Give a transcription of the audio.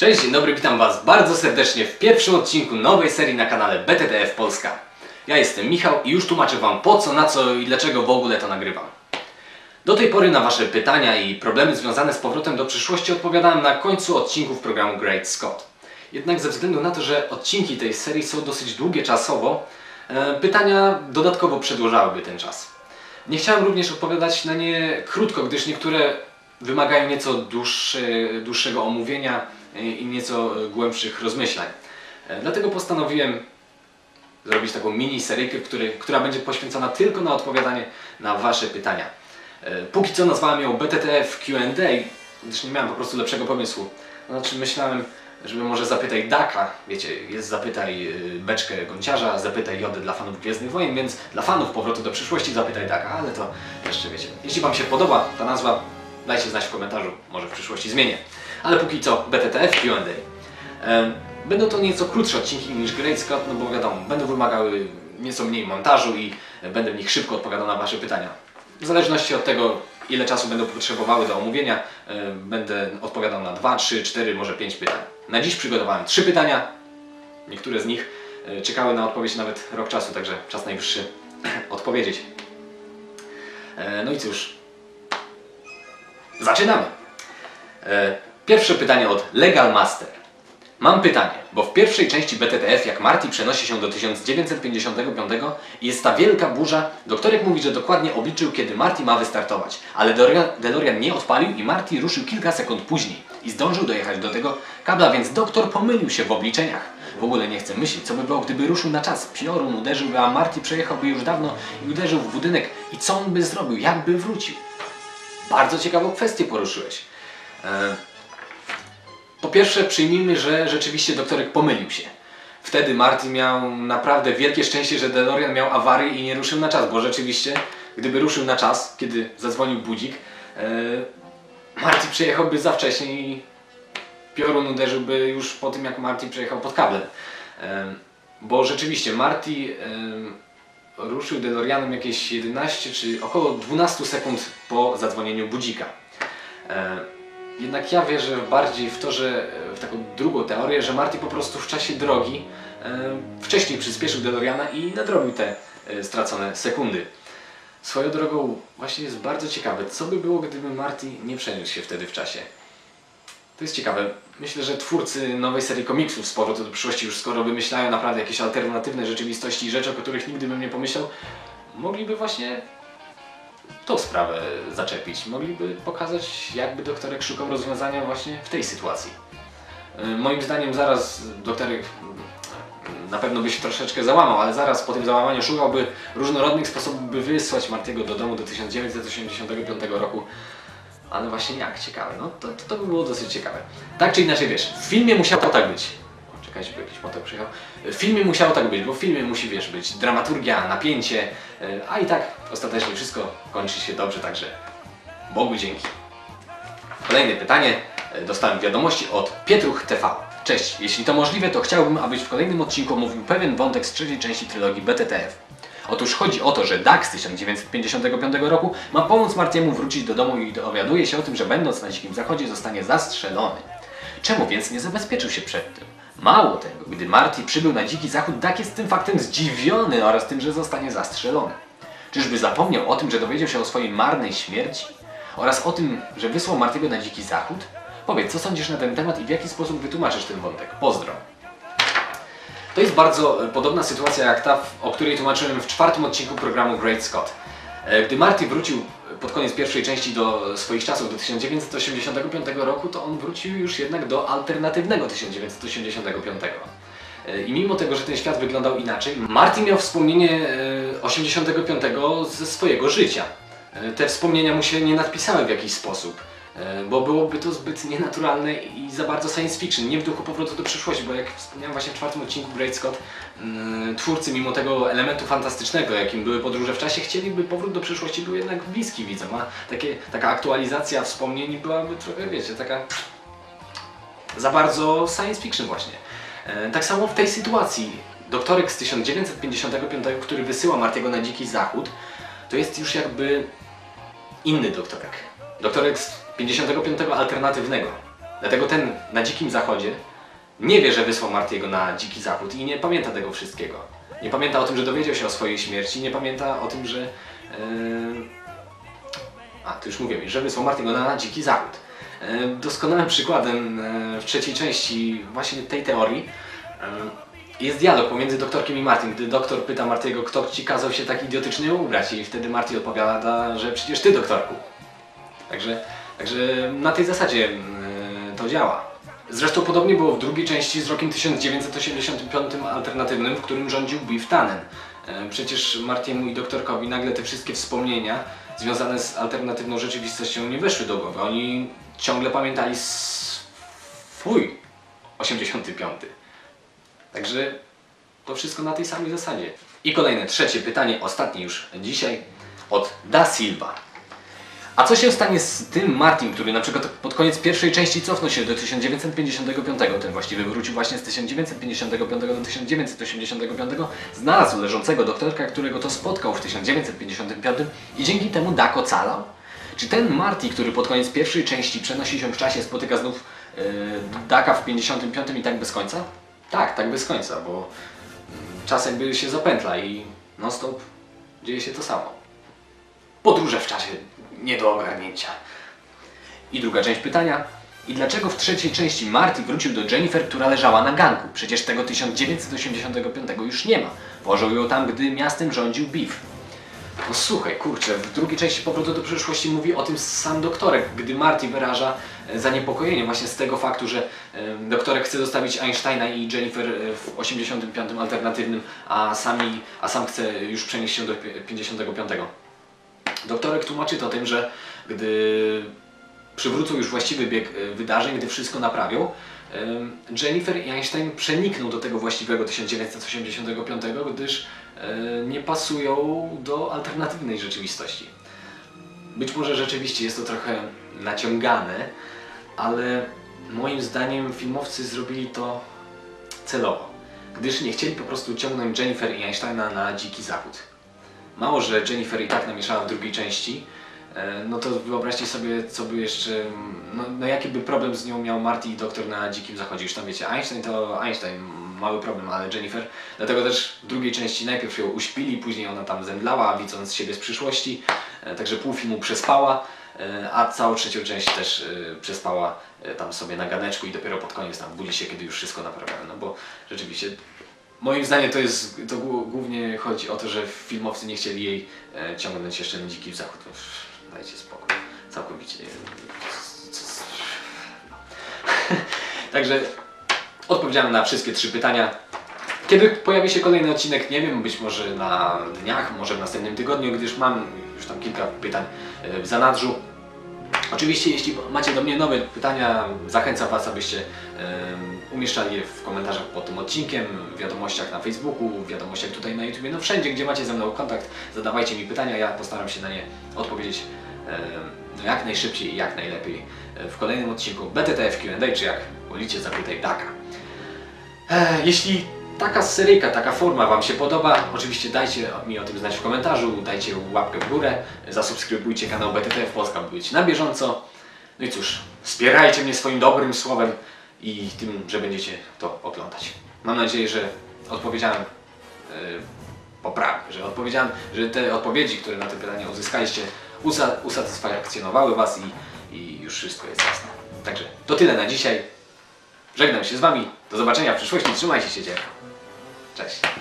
Cześć, dzień dobry, witam Was bardzo serdecznie w pierwszym odcinku nowej serii na kanale BTTF Polska. Ja jestem Michał i już tłumaczę Wam po co, na co i dlaczego w ogóle to nagrywam. Do tej pory na Wasze pytania i problemy związane z powrotem do przyszłości odpowiadałem na końcu odcinków programu Great Scott. Jednak ze względu na to, że odcinki tej serii są dosyć długie czasowo, e, pytania dodatkowo przedłużałyby ten czas. Nie chciałem również odpowiadać na nie krótko, gdyż niektóre wymagają nieco dłuższego omówienia i nieco e, głębszych rozmyślań. E, Dlatego postanowiłem zrobić taką mini seryjkę, w której, która będzie poświęcona tylko na odpowiadanie na Wasze pytania. E, Póki co nazwałem ją BTTF Q&A, gdyż nie miałem po prostu lepszego pomysłu. Znaczy myślałem, żeby może zapytaj Daka, wiecie, jest zapytaj Beczkę Gąciarza, zapytaj Jodę dla fanów Gwiezdnych Wojen, więc dla fanów Powrotu do przyszłości zapytaj Daka, ale to jeszcze wiecie. Jeśli Wam się podoba ta nazwa, dajcie znać w komentarzu, może w przyszłości zmienię. Ale póki co BTTF Q&A. Będą to nieco krótsze odcinki niż Great Scott, no bo wiadomo, będą wymagały nieco mniej montażu i będę w nich szybko odpowiadał na Wasze pytania. W zależności od tego, ile czasu będą potrzebowały do omówienia, e, będę odpowiadał na 2, 3, 4, może 5 pytań. Na dziś przygotowałem 3 pytania. Niektóre z nich e, czekały na odpowiedź nawet rok czasu, także czas najwyższy odpowiedzieć. E, No i cóż, zaczynamy. Pierwsze pytanie od Legal Master. Mam pytanie, bo w pierwszej części BTTF, jak Marty przenosi się do 1955 i jest ta wielka burza, doktorek mówi, że dokładnie obliczył, kiedy Marty ma wystartować, ale DeLorean nie odpalił i Marty ruszył kilka sekund później i zdążył dojechać do tego kabla, więc doktor pomylił się w obliczeniach. W ogóle nie chcę myśleć, co by było, gdyby ruszył na czas. Piorun uderzyłby, a Marty przejechałby już dawno i uderzył w budynek. I co on by zrobił? Jak by wrócił? Bardzo ciekawą kwestię poruszyłeś. E, po pierwsze, przyjmijmy, że rzeczywiście doktorek pomylił się. Wtedy Marty miał naprawdę wielkie szczęście, że DeLorean miał awarię i nie ruszył na czas, bo rzeczywiście, gdyby ruszył na czas, kiedy zadzwonił budzik, e, Marty przyjechałby za wcześnie i piorun uderzyłby już po tym, jak Marty przejechał pod kablem. E, bo rzeczywiście Marty e, ruszył DeLoreanem jakieś 11 czy około 12 sekund po zadzwonieniu budzika. E, jednak ja wierzę bardziej w to, że w taką drugą teorię, że Marty po prostu w czasie drogi wcześniej przyspieszył DeLoreana i nadrobił te e, stracone sekundy. Swoją drogą właśnie jest bardzo ciekawe, co by było, gdyby Marty nie przeniósł się wtedy w czasie. To jest ciekawe. Myślę, że twórcy nowej serii komiksów z powrotu do przyszłości już skoro wymyślają naprawdę jakieś alternatywne rzeczywistości i rzeczy, o których nigdy bym nie pomyślał, mogliby właśnie tą sprawę zaczepić. Mogliby pokazać, jakby doktorek szukał rozwiązania właśnie w tej sytuacji. Y, Moim zdaniem zaraz doktorek na pewno by się troszeczkę załamał, ale zaraz po tym załamaniu szukałby różnorodnych sposobów, by wysłać Martiego do domu do 1985 roku. Ale właśnie jak? Ciekawe. No to, to, to by było dosyć ciekawe. Tak czy inaczej, wiesz, w filmie musiało tak być. Czekajcie, bo jakiś motor przyjechał. W filmie musiało tak być, bo w filmie musi, wiesz, być dramaturgia, napięcie, y, a i tak ostatecznie wszystko kończy się dobrze, także Bogu dzięki. Kolejne pytanie e, dostałem wiadomości od Pietruch TV. Cześć, jeśli to możliwe, to chciałbym, abyś w kolejnym odcinku omówił pewien wątek z trzeciej części trylogii BTTF. Otóż chodzi o to, że Doug z 1955 roku ma pomóc Martiemu wrócić do domu i dowiaduje się o tym, że będąc na Dzikim Zachodzie zostanie zastrzelony. Czemu więc nie zabezpieczył się przed tym? Mało tego, gdy Marty przybył na Dziki Zachód, Doug jest tym faktem zdziwiony oraz tym, że zostanie zastrzelony. Czyżby zapomniał o tym, że dowiedział się o swojej marnej śmierci? Oraz o tym, że wysłał Martiego na Dziki Zachód? Powiedz, co sądzisz na ten temat i w jaki sposób wytłumaczysz ten wątek? Pozdro. To jest bardzo e, podobna sytuacja jak ta, o której tłumaczyłem w czwartym odcinku programu Great Scott. E, Gdy Marty wrócił pod koniec pierwszej części do swoich czasów, do 1985 roku, to on wrócił już jednak do alternatywnego 1985. E, I mimo tego, że ten świat wyglądał inaczej, Marty miał wspomnienie e, 85 ze swojego życia. E, Te wspomnienia mu się nie nadpisały w jakiś sposób, e, bo byłoby to zbyt nienaturalne i za bardzo science fiction, nie w duchu powrotu do przyszłości, bo jak wspomniałem właśnie w czwartym odcinku Great Scott, mm, twórcy mimo tego elementu fantastycznego, jakim były podróże w czasie, chcieliby powrót do przyszłości był jednak bliski widzom, a takie, taka aktualizacja wspomnień byłaby trochę, wiecie, taka za bardzo science fiction właśnie. E, Tak samo w tej sytuacji. Doktorek z 1955, który wysyła Martiego na dziki zachód, to jest już jakby inny doktorek. Doktorek z 55 alternatywnego. Dlatego ten na dzikim zachodzie nie wie, że wysłał Martiego na dziki zachód i nie pamięta tego wszystkiego. Nie pamięta o tym, że dowiedział się o swojej śmierci, nie pamięta o tym, że. Yy... A, to już mówiłem, że wysłał Martiego na dziki zachód. Yy, Doskonałym przykładem yy, w trzeciej części właśnie tej teorii jest dialog pomiędzy doktorkiem i Martin, gdy doktor pyta Martiego, kto ci kazał się tak idiotycznie ubrać i wtedy Marty odpowiada, że przecież ty doktorku. Także, także na tej zasadzie yy, to działa. Zresztą podobnie było w drugiej części z rokiem 1985 alternatywnym, w którym rządził Biff Tannen. E, Przecież Martiemu i doktorkowi nagle te wszystkie wspomnienia związane z alternatywną rzeczywistością nie weszły do głowy. Oni ciągle pamiętali swój 85. Także to wszystko na tej samej zasadzie. I kolejne, trzecie pytanie, ostatnie już dzisiaj od Da Silva. A co się stanie z tym Martin, który na przykład pod koniec pierwszej części cofnął się do 1955, ten właściwie wrócił właśnie z 1955 do 1985, znalazł leżącego doktorka, którego to spotkał w 1955 i dzięki temu Dak ocalał? Czy ten Marty, który pod koniec pierwszej części przenosi się w czasie, spotyka znów yy, Daka w 55 i tak bez końca? Tak, tak bez końca, bo czas jakby się zapętla i non stop dzieje się to samo. Podróże w czasie nie do ogarnięcia. I druga część pytania. I dlaczego w trzeciej części Marty wrócił do Jennifer, która leżała na ganku? Przecież tego 1985 już nie ma. Położył ją tam, gdy miastem rządził Biff. No słuchaj, kurczę, w drugiej części Powrotu do przyszłości mówi o tym sam doktorek, gdy Marty wyraża e, zaniepokojenie właśnie z tego faktu, że doktorek chce zostawić Einsteina i Jennifer e, w 85 alternatywnym, a, sami, a sam chce już przenieść się do pi- 55. Doktorek tłumaczy to tym, że gdy przywrócą już właściwy bieg e, wydarzeń, gdy wszystko naprawią, Jennifer i Einstein przenikną do tego właściwego 1985, gdyż e, nie pasują do alternatywnej rzeczywistości. Być może rzeczywiście jest to trochę naciągane, ale moim zdaniem filmowcy zrobili to celowo, gdyż nie chcieli po prostu ciągnąć Jennifer i Einsteina na dziki zachód. Mało, że Jennifer i tak namieszała w drugiej części, e, no to wyobraźcie sobie, co by jeszcze, no, no jaki by problem z nią miał Marty i doktor na dzikim zachodzie. Już tam wiecie, Einstein to Einstein, mały problem, ale Jennifer, dlatego też w drugiej części najpierw ją uśpili, później ona tam zemdlała, widząc siebie z przyszłości, e, także pół filmu przespała, e, a całą trzecią część też przespała tam sobie na ganeczku i dopiero pod koniec tam budzi się, kiedy już wszystko naprawiają, no bo rzeczywiście Moim zdaniem to jest, to głó- głównie chodzi o to, że filmowcy nie chcieli jej e, ciągnąć jeszcze na dziki zachód. No, pff, dajcie spokój. Całkowicie. No. Także odpowiedziałem na wszystkie trzy pytania. Kiedy pojawi się kolejny odcinek, nie wiem, być może na dniach, może w następnym tygodniu, gdyż mam już tam kilka pytań e, w zanadrzu. Oczywiście, jeśli macie do mnie nowe pytania, zachęcam Was, abyście umieszczali je w komentarzach pod tym odcinkiem, w wiadomościach na Facebooku, w wiadomościach tutaj na YouTube, no wszędzie, gdzie macie ze mną kontakt, zadawajcie mi pytania, ja postaram się na nie odpowiedzieć no jak najszybciej i jak najlepiej e, w kolejnym odcinku BTTF Q&A, czy jak wolicie, zapytaj Daka. E, Jeśli taka seryjka, taka forma Wam się podoba, oczywiście dajcie mi o tym znać w komentarzu, dajcie łapkę w górę, zasubskrybujcie kanał BTTF Polska, by być na bieżąco. No i cóż, wspierajcie mnie swoim dobrym słowem i tym, że będziecie to oglądać. Mam nadzieję, że odpowiedziałem yy, poprawnie, że odpowiedziałem, że te odpowiedzi, które na te pytania uzyskaliście, usa usatysfakcjonowały Was i, i już wszystko jest jasne. Także to tyle na dzisiaj. Żegnam się z Wami. Do zobaczenia w przyszłości. Trzymajcie się ciepło. Cześć.